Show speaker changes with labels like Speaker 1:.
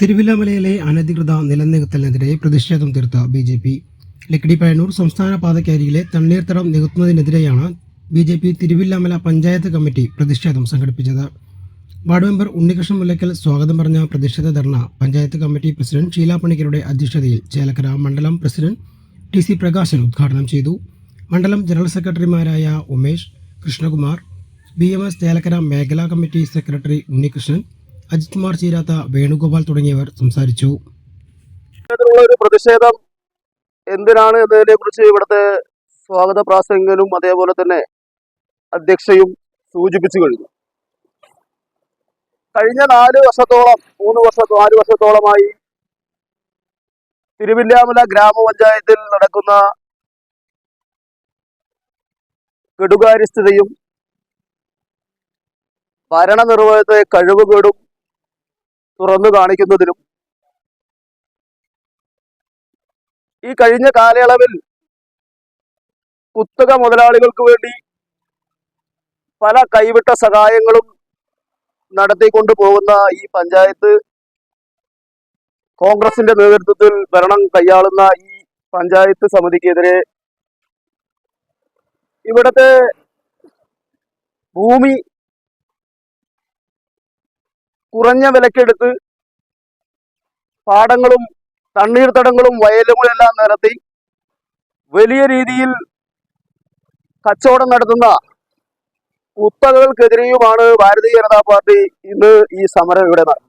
Speaker 1: തിരുവില്ലാമലയിലെ അനധികൃത നിലനികത്തലിനെതിരെ പ്രതിഷേധം തീർത്ത B J P. Lakkidi Pazhayannur സംസ്ഥാന പാതക്കരികിലെ തണ്ണീർത്തടം നികത്തുന്നതിനെതിരെയാണ് B J P Thiruvilwamala panchayat committee പ്രതിഷേധം സംഘടിപ്പിച്ചത്. വാർഡ് മെമ്പർ ഉണ്ണികൃഷ്ണൻ മുല്ലയ്ക്കൽ സ്വാഗതം പറഞ്ഞ പ്രതിഷേധ ധർണ പഞ്ചായത്ത് കമ്മിറ്റി പ്രസിഡന്റ് ഷീല പണിക്കരുടെ അധ്യക്ഷതയിൽ ചേലക്കര മണ്ഡലം പ്രസിഡന്റ് ടി സി പ്രകാശൻ ഉദ്ഘാടനം ചെയ്തു. മണ്ഡലം ജനറൽ സെക്രട്ടറിമാരായ Umesh Krishnakumar B M S Chelakkara മേഖലാ കമ്മിറ്റി സെക്രട്ടറി ഉണ്ണികൃഷ്ണൻ അജിത് കുമാർ ചീരാത്ത വേണുഗോപാൽ തുടങ്ങിയവർ സംസാരിച്ചു.
Speaker 2: ഒരു പ്രതിഷേധം എന്തിനാണ് എന്നതിനെ കുറിച്ച് ഇവിടുത്തെ സ്വാഗത പ്രാസംഗനും അതേപോലെ തന്നെ അധ്യക്ഷയും സൂചിപ്പിച്ചു കഴിഞ്ഞു. കഴിഞ്ഞ നാല് വർഷത്തോളം മൂന്ന് വർഷ നാല് വർഷത്തോളമായി തിരുവില്ലാമല ഗ്രാമപഞ്ചായത്തിൽ നടക്കുന്ന കെടുകാര്യസ്ഥതയും ഭരണനിർവഹണത്തെ കഴിവുകേടും തുറന്നു കാണിക്കുന്നതിനും ഈ കഴിഞ്ഞ കാലയളവിൽ കുത്തക മുതലാളികൾക്ക് വേണ്ടി പല കൈവിട്ട സഹായങ്ങളും നടത്തിക്കൊണ്ടു പോകുന്ന ഈ പഞ്ചായത്ത് കോൺഗ്രസിന്റെ നേതൃത്വത്തിൽ ഭരണം കൈയാളുന്ന ഈ പഞ്ചായത്ത് സമിതിക്കെതിരെ ഇവിടത്തെ ഭൂമി കുറഞ്ഞ വിലക്കെടുത്ത് പാടങ്ങളും തണ്ണീർത്തടങ്ങളും വയലുകളെല്ലാം നിരത്തി വലിയ രീതിയിൽ കച്ചവടം നടത്തുന്ന കുത്തകൾക്കെതിരെയുമാണ് ഭാരതീയ ജനതാ പാർട്ടി ഇന്ന് ഈ സമരം ഇവിടെ നടത്തുന്നത്.